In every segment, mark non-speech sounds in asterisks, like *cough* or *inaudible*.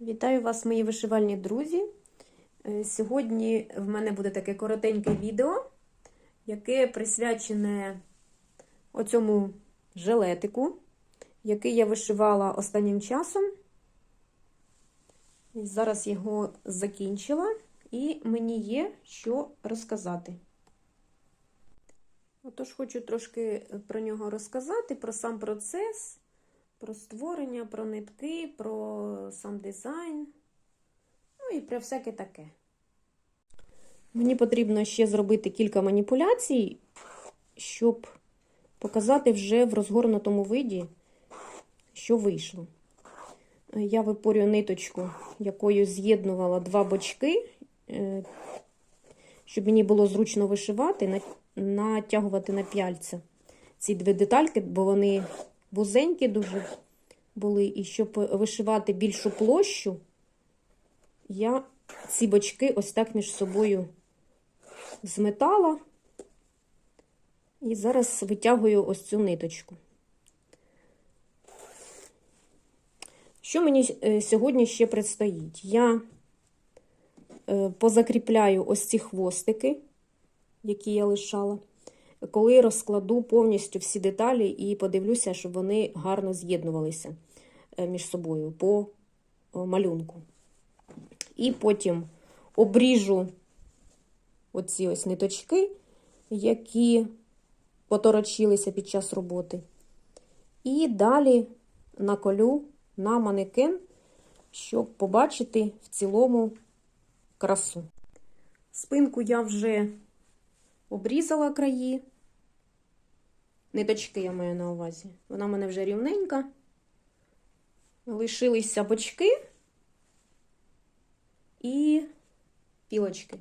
Вітаю вас, мої вишивальні друзі. Е, Сьогодні в мене буде таке коротеньке відео, яке присвячене оцьому жилетику, який я вишивала останнім часом. Зараз його закінчила, і мені є що розказати. Отож, хочу трошки про нього розказати, про сам процес про створення, про нитки, про сам дизайн, ну і про всяке таке. Мені потрібно ще зробити кілька маніпуляцій, щоб показати вже в розгорнутому виді, що вийшло. Я випорюю ниточку, якою з'єднувала два бочки, е, щоб мені було зручно вишивати, натягувати на пяльця ці дві детальки, бо вони вузенькі дуже були, і щоб вишивати більшу площу, я ці бочки ось так між собою зметала. І зараз витягую ось цю ниточку. Що мені сьогодні ще предстоїть? Я позакріпляю ось ці хвостики, які я лишала коли розкладу повністю всі деталі і подивлюся, щоб вони гарно з'єднувалися між собою по малюнку. І потім обріжу оці ось ниточки, які поторочилися під час роботи. І далі наколю на манекен, щоб побачити в цілому красу. Спинку я вже обрізала краї. Ниточки я маю на увазі. Вона в мене вже рівненька. Лишилися бочки і пілочки.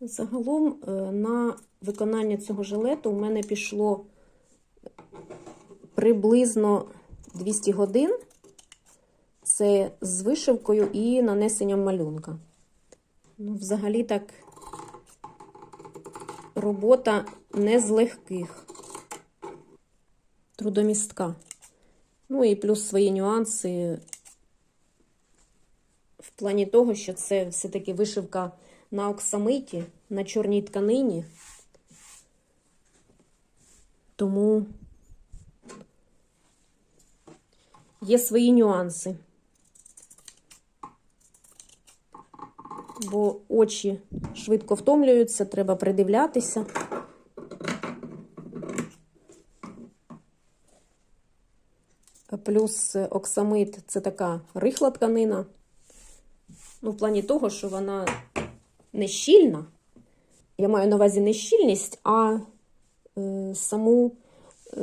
Загалом на виконання цього жилету у мене пішло приблизно 200 годин. Це з вишивкою і нанесенням малюнка. Ну, взагалі так робота не з легких, трудомістка. Ну і плюс свої нюанси в плані того, що це все-таки вишивка на оксамиті, на чорній тканині. Тому є свої нюанси. Бо очі швидко втомлюються, треба придивлятися. Плюс оксамит це така рихла тканина. Ну, в плані того, що вона не щільна. Я маю на увазі не щільність, а е, саму,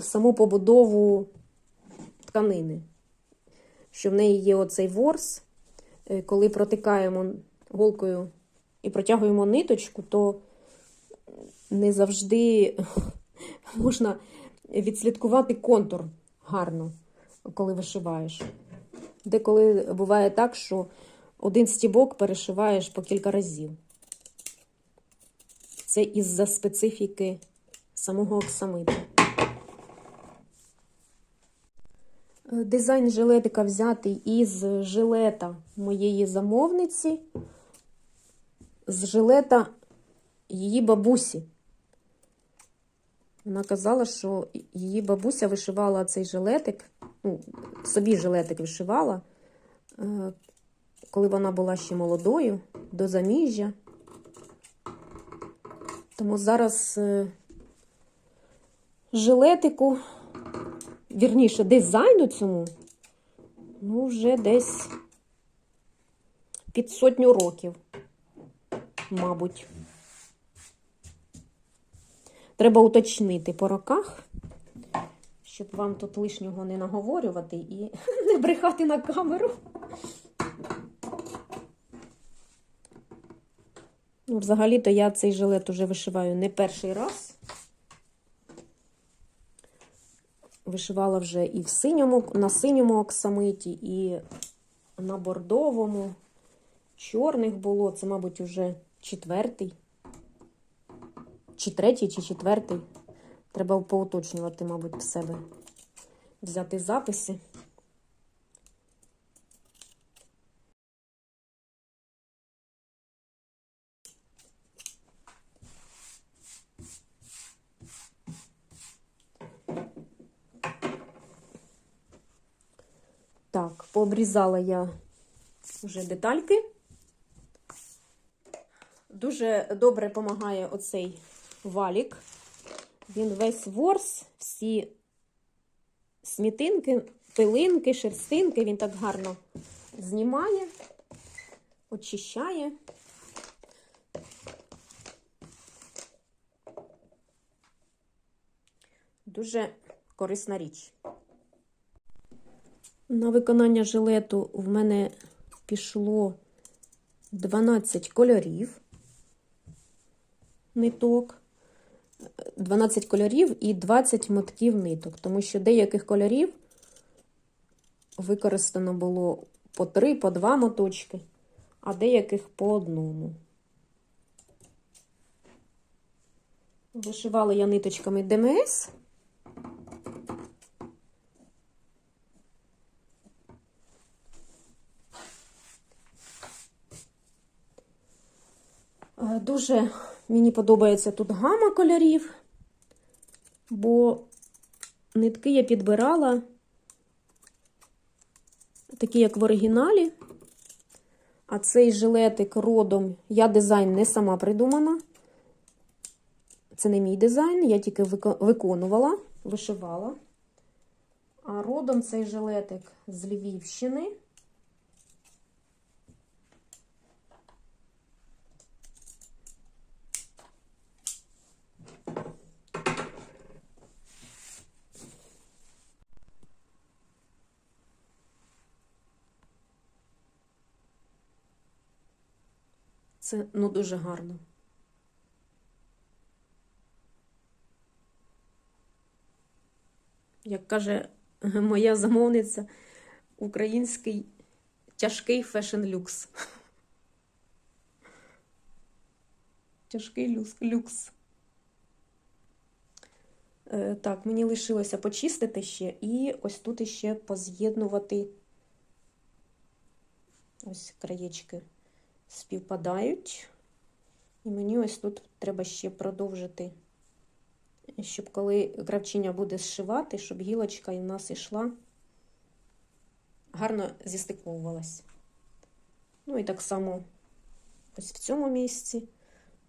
саму побудову тканини. Що в неї є оцей ворс, е, коли протикаємо голкою і протягуємо ниточку, то не завжди *laughs* можна відслідкувати контур гарно, коли вишиваєш. Деколи буває так, що один стібок перешиваєш по кілька разів. Це із-за специфіки самого оксамиту. Дизайн жилетика взятий із жилета моєї замовниці з жилета її бабусі. Вона казала, що її бабуся вишивала цей жилетик, ну, собі жилетик вишивала, е, коли вона була ще молодою, до заміжжя. Тому зараз е, жилетику, вірніше, дизайну цьому, ну, вже десь під сотню років мабуть. Треба уточнити по роках, щоб вам тут лишнього не наговорювати і *laughs* не брехати на камеру. Ну, Взагалі-то я цей жилет уже вишиваю не перший раз. Вишивала вже і в синьому, на синьому оксамиті, і на бордовому. Чорних було, це, мабуть, уже четвертий. Чи третій, чи четвертий. Треба поуточнювати, мабуть, в себе. Взяти записи. Так, пообрізала я вже детальки. Дуже добре допомагає оцей валік. Він весь ворс, всі смітинки, пилинки, шерстинки, він так гарно знімає, очищає. Дуже корисна річ. На виконання жилету в мене пішло 12 кольорів ниток, 12 кольорів і 20 мотків ниток, тому що деяких кольорів використано було по 3, по 2 моточки, а деяких по одному. Вишивала я ниточками ДМС. Е, Дуже мені подобається тут гама кольорів, бо нитки я підбирала такі, як в оригіналі. А цей жилетик родом я дизайн не сама придумана. Це не мій дизайн, я тільки виконувала, вишивала. А родом цей жилетик з Львівщини. Це ну дуже гарно. Як каже моя замовниця, український тяжкий фешн-люкс. Тяжкий люкс. люкс. Е, так, мені лишилося почистити ще і ось тут іще поз'єднувати ось краєчки співпадають. І мені ось тут треба ще продовжити, щоб коли кравчиня буде зшивати, щоб гілочка і в нас йшла, гарно зістиковувалась. Ну і так само ось в цьому місці.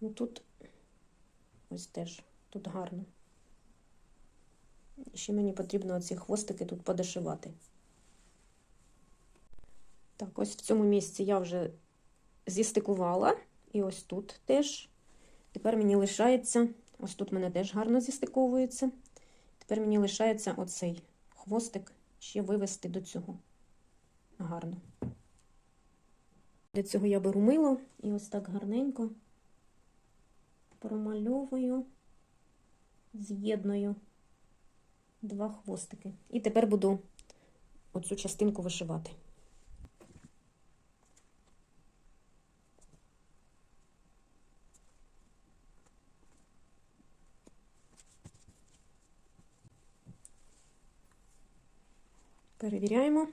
Ну тут ось теж тут гарно. Ще мені потрібно оці хвостики тут подошивати. Так, ось в цьому місці я вже зістикувала, і ось тут теж. Тепер мені лишається, ось тут мене теж гарно зістиковується. Тепер мені лишається оцей хвостик ще вивести до цього гарно. Для цього я беру мило і ось так гарненько промальовую, з'єдную два хвостики. І тепер буду оцю частинку вишивати. Перевіряємо.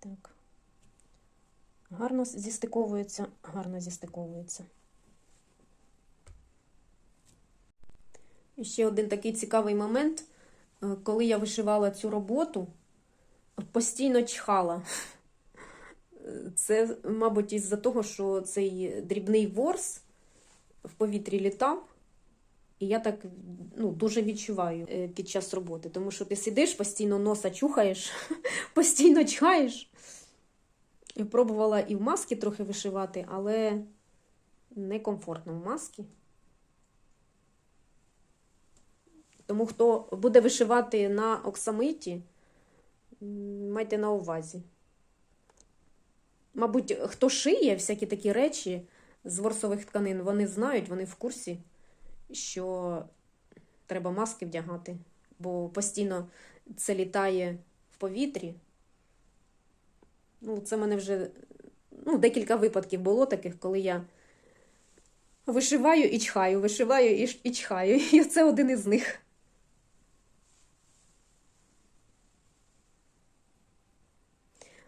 Так. Гарно зістиковується, гарно зістиковується. І ще один такий цікавий момент, е, коли я вишивала цю роботу, постійно чхала. Це, мабуть, із-за того, що цей дрібний ворс в повітрі літав. І я так ну, дуже відчуваю е, під час роботи, тому що ти сидиш, постійно носа чухаєш, *laughs* постійно чхаєш. Я пробувала і в маски трохи вишивати, але некомфортно в маски. Тому хто буде вишивати на оксамиті, майте на увазі. Мабуть, хто шиє всякі такі речі з ворсових тканин, вони знають, вони в курсі що треба маски вдягати, бо постійно це літає в повітрі. Ну, Це мене вже ну, декілька випадків було таких, коли я вишиваю і чхаю, вишиваю і, і чхаю. *laughs* І це один із них.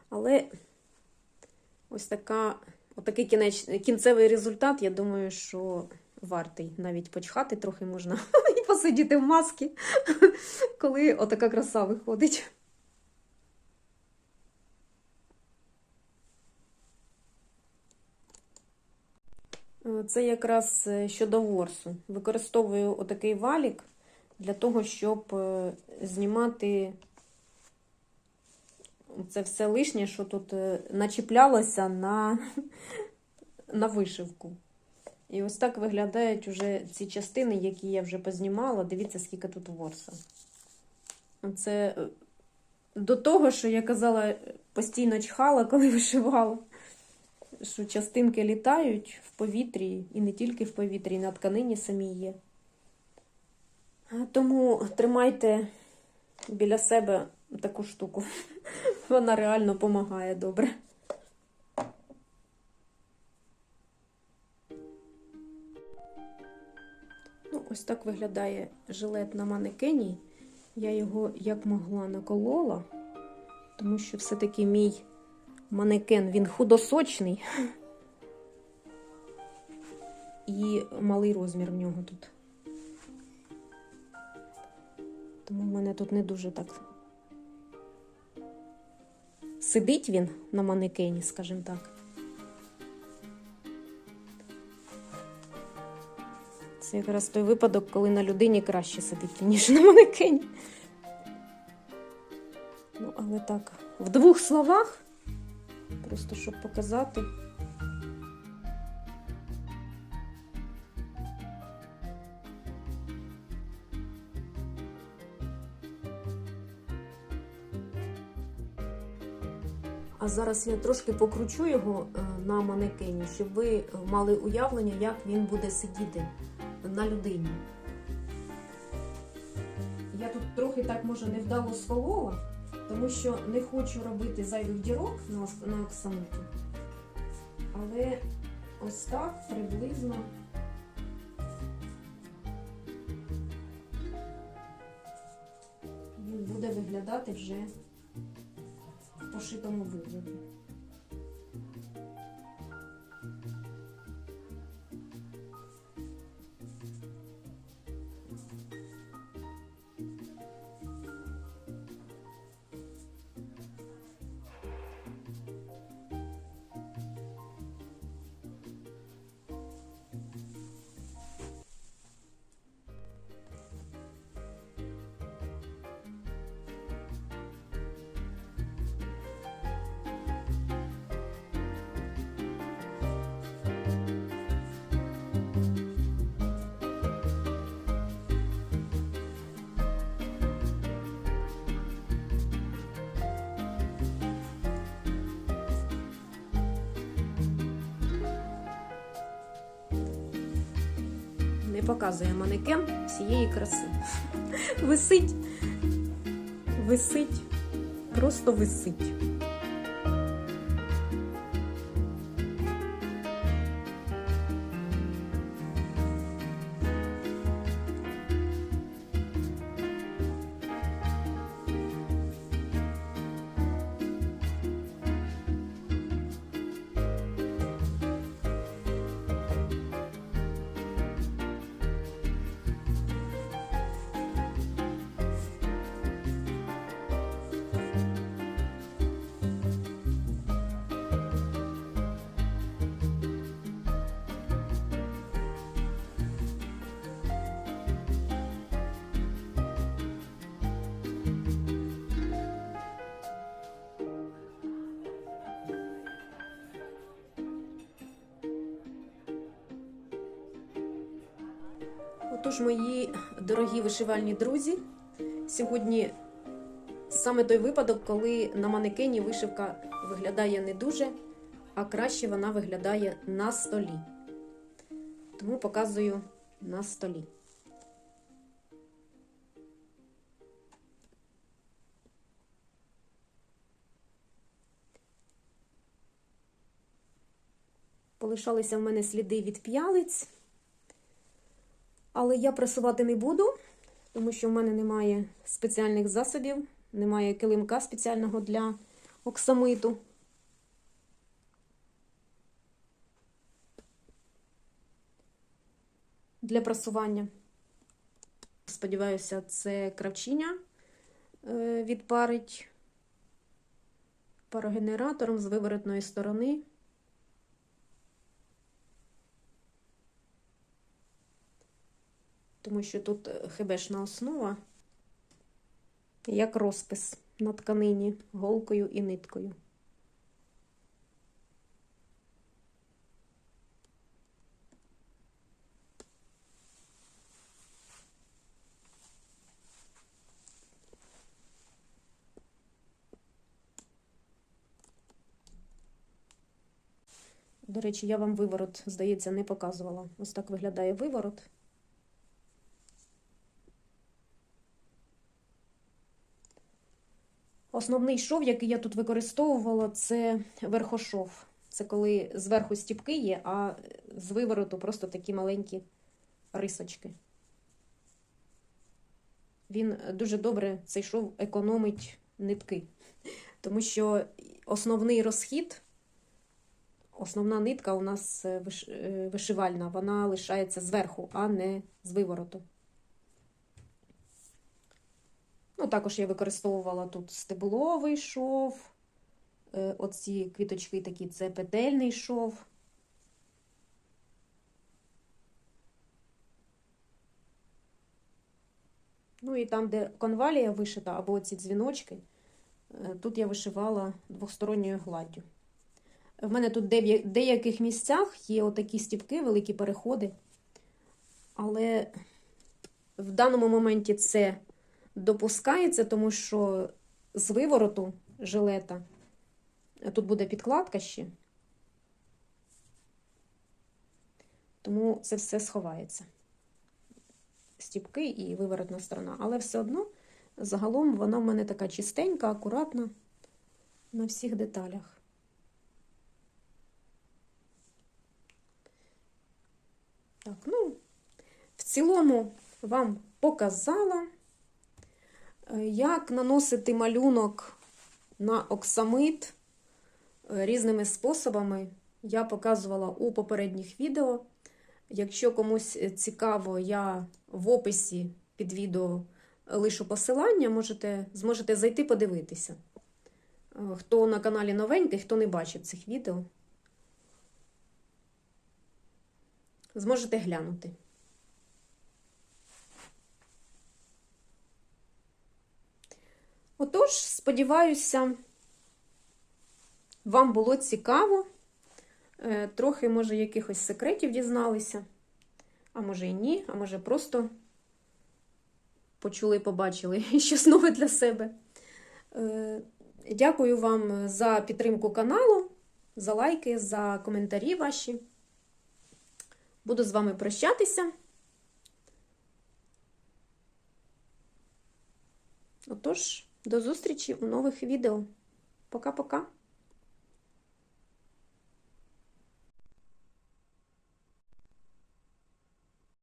Але ось така, отакий кінець, кінцевий результат, я думаю, що вартий навіть почхати трохи можна *laughs* і сидіти в масці, *laughs* коли отака краса виходить. Е, Це якраз е, щодо ворсу. Використовую отакий валік для того, щоб е, знімати це все лишнє, що тут начіплялося на, *laughs* на вишивку. І ось так виглядають уже ці частини, які я вже познімала. Дивіться, скільки тут ворса. Це е, до того, що я казала, постійно чхала, коли *laughs* вишивала. Що частинки літають в повітрі, і не тільки в повітрі, і на тканині самі є. Тому тримайте біля себе таку штуку. *laughs* Вона реально допомагає добре. Ось так виглядає жилет на манекені. Я його як могла наколола, тому що все-таки мій манекен він худосочний. І малий розмір в нього тут. Тому в мене тут не дуже так сидить він на манекені, скажімо так. Це якраз той випадок, коли на людині краще сидить, ніж на манекені. Ну, але так, в двох словах, просто щоб показати. А зараз я трошки покручу його е, на манекені, щоб ви мали уявлення, як він буде сидіти на людині. Я тут трохи так може невдало сколола, тому що не хочу робити зайвих дірок на оксамиту. Але ось так приблизно. Він буде виглядати вже в пошитому вигляді. Не показує манекен всієї краси. Висить. Висить. Просто висить. Отож, мої дорогі вишивальні друзі, сьогодні саме той випадок, коли на манекені вишивка виглядає не дуже, а краще вона виглядає на столі. Тому показую на столі. Полишалися в мене сліди від п'ялиць. Але я пресувати не буду, тому що в мене немає спеціальних засобів, немає килимка спеціального для оксамиту. Для прасування. Сподіваюся, це кравчиня е, відпарить парогенератором з виворотної сторони. Тому що тут е, хебешна основа, як розпис на тканині голкою і ниткою. До речі, я вам виворот, здається, не показувала. Ось так виглядає виворот. Основний шов, який я тут використовувала, це верхошов. Це коли зверху стіпки є, а з вивороту просто такі маленькі рисочки. Він дуже добре цей шов економить нитки, тому що основний розхід, основна нитка у нас е, е, вишивальна, вона лишається зверху, а не з вивороту. Ну, також я використовувала тут стебловий шов, е, оці квіточки такі це петельний шов. Ну і там, де конвалія вишита, або ці дзвіночки, е, тут я вишивала двосторонньою гладдю. В мене тут в деяких місцях є отакі стіпки, великі переходи, але в даному моменті це допускається, тому що з вивороту жилета тут буде підкладка ще, тому це все сховається. Стіпки і виворотна сторона. Але все одно загалом вона в мене така чистенька, акуратна на всіх деталях. Так, ну, в цілому вам показала. Як наносити малюнок на оксамит е, різними способами, я показувала у попередніх відео. Якщо комусь цікаво, я в описі під відео лишу посилання, можете, зможете зайти подивитися. Е, Хто на каналі новенький, хто не бачив цих відео, зможете глянути. Отож, сподіваюся, вам було цікаво. Е, Трохи, може, якихось секретів дізналися, а може і ні, а може просто почули *laughs* і побачили щось нове для себе. Е, Дякую вам за підтримку каналу, за лайки, за коментарі ваші. Буду з вами прощатися. Отож, до зустрічі у нових відео. Пока-пока!